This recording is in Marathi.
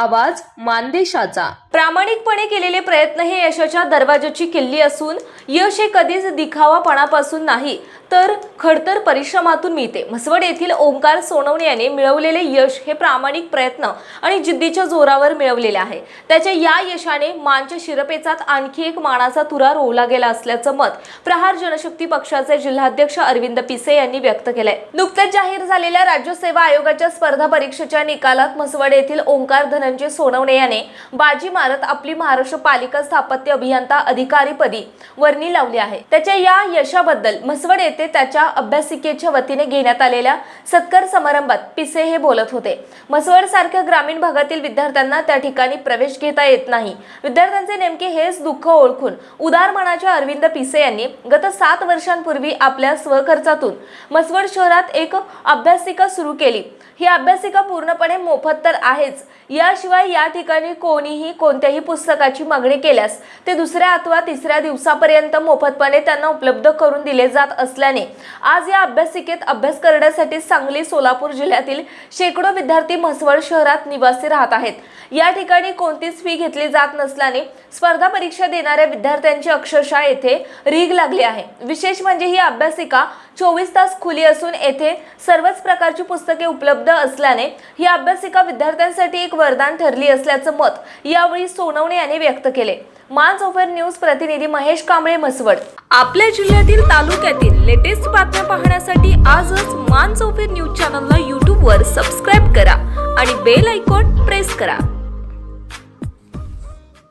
आवाज मानदेशाचा. प्रामाणिकपणे केलेले प्रयत्न हे यशाच्या दरवाजाची किल्ली असून यश हे कधीच दिखावापणापासून नाही तर खडतर परिश्रमातून मिळते. म्हसवड येथील ओंकार सोनवणे याने मिळवलेले यश हे प्रामाणिक प्रयत्न आणि जिद्दीच्या जोरावर मिळवलेले आहे. त्याच्या या यशाने मानच्या शिरपेचात आणखी एक मानाचा तुरा रोवला गेला असल्याचं मत प्रहार जनशक्ती पक्षाचे जिल्हाध्यक्ष अरविंद पिसे यांनी व्यक्त केलंय. नुकत्याच जाहीर झालेल्या राज्य सेवा आयोगाच्या स्पर्धा परीक्षेच्या निकालात म्हसवड येथील ओंकार धनंजय सोनवणे याने बाजी मारत आपली महाराष्ट्र पालिका स्थापत्य अभियंता अधिकारीपदी वर्णी लावली आहे. त्याच्या या यशाबद्दल म्हसवड येथे त्याच्या अभ्यासिकेच्या वतीने घेण्यात आलेल्या सत्कार समारंभात पिसे हे बोलत होते. म्हसवड सारख्या ग्रामीण भागातील विद्यार्थ्यांना त्या ठिकाणी प्रवेश घेता येत नाही. विद्यार्थ्यांचे नेमके हेच दुःख ओळखून उदार मनाच्या अरविंद पिसे यांनी गत सात वर्षांपूर्वी आपल्या स्वखर्चातून म्हसवड शहरात एक अभ्यासिका सुरू केली. ही अभ्यासिका पूर्णपणे मोफत तर आहेच. याशिवाय या ठिकाणी कोणीही कोणत्याही पुस्तकाची मागणी केल्यास ते दुसऱ्या अथवा तिसऱ्या दिवसापर्यंत मोफतपणे त्यांना उपलब्ध करून दिले जात असल्या असल्याने आज या अभ्यासिकेत अभ्यास करण्यासाठी सांगली सोलापूर जिल्ह्यातील शेकडो विद्यार्थी म्हसवड शहरात निवासी राहत आहेत. या ठिकाणी कोणतीच फी घेतली जात नसल्याने स्पर्धा परीक्षा देणाऱ्या विद्यार्थ्यांची अक्षरशः येथे रीग लागली आहे. विशेष म्हणजे ही अभ्यासिका चोवीस तास खुली असून येथे सर्वच प्रकारची पुस्तके उपलब्ध असल्याने ही अभ्यासिका विद्यार्थ्यांसाठी एक वरदान ठरली असल्याचं मत यावेळी सोनवणे यांनी व्यक्त केले. मान्स ओव्हर न्यूज प्रतिनिधी महेश कांबळे म्हसवड. आपल्या जिल्ह्यातील तालुक्यातील लेटेस्ट बातम्या पाहण्यासाठी आजच मान्स ओव्हर न्यूज चॅनलला यूट्यूबवर सबस्क्राईब करा आणि बेल आयकॉन प्रेस करा.